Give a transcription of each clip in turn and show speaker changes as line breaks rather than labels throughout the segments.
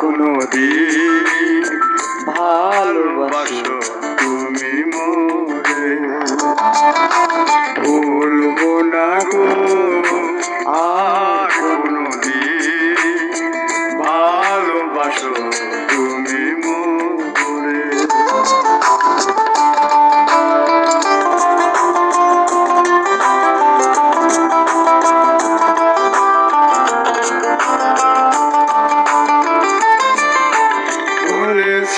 কোনো দিন ভালোবাসো।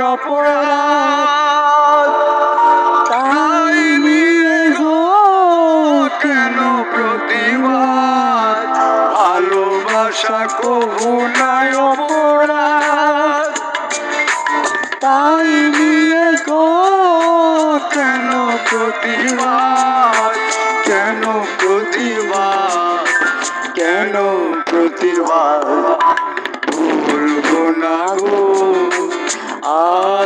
অপরাধ। তাই নিয়ে কেন প্রতিবাদ? ভালোবাসা কবু নাই অপরাধ। তাই নিয়ে কেন প্রতিবাদ? কেন প্রতিবাদ? কেন প্রতিবাদ? ভুলবো না গো। 啊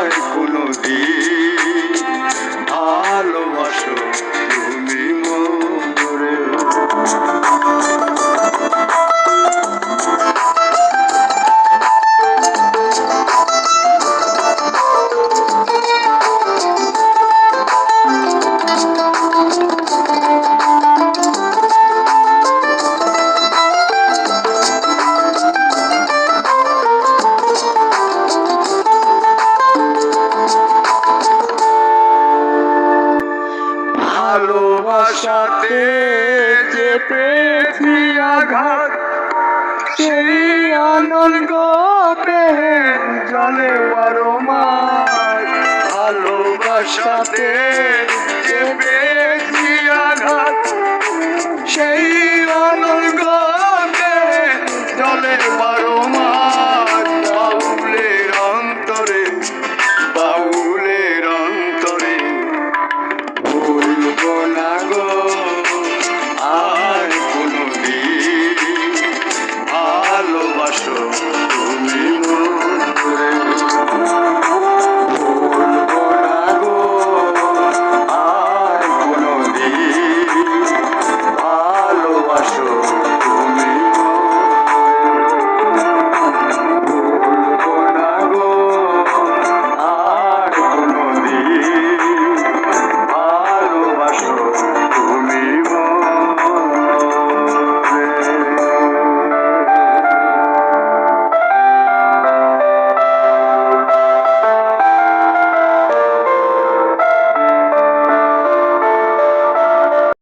আঘাত সেই আনন্দতে জলে বারো মাস। ভালোবাসাতে চেপেছি আঘাত সেই আনন্দতে জলে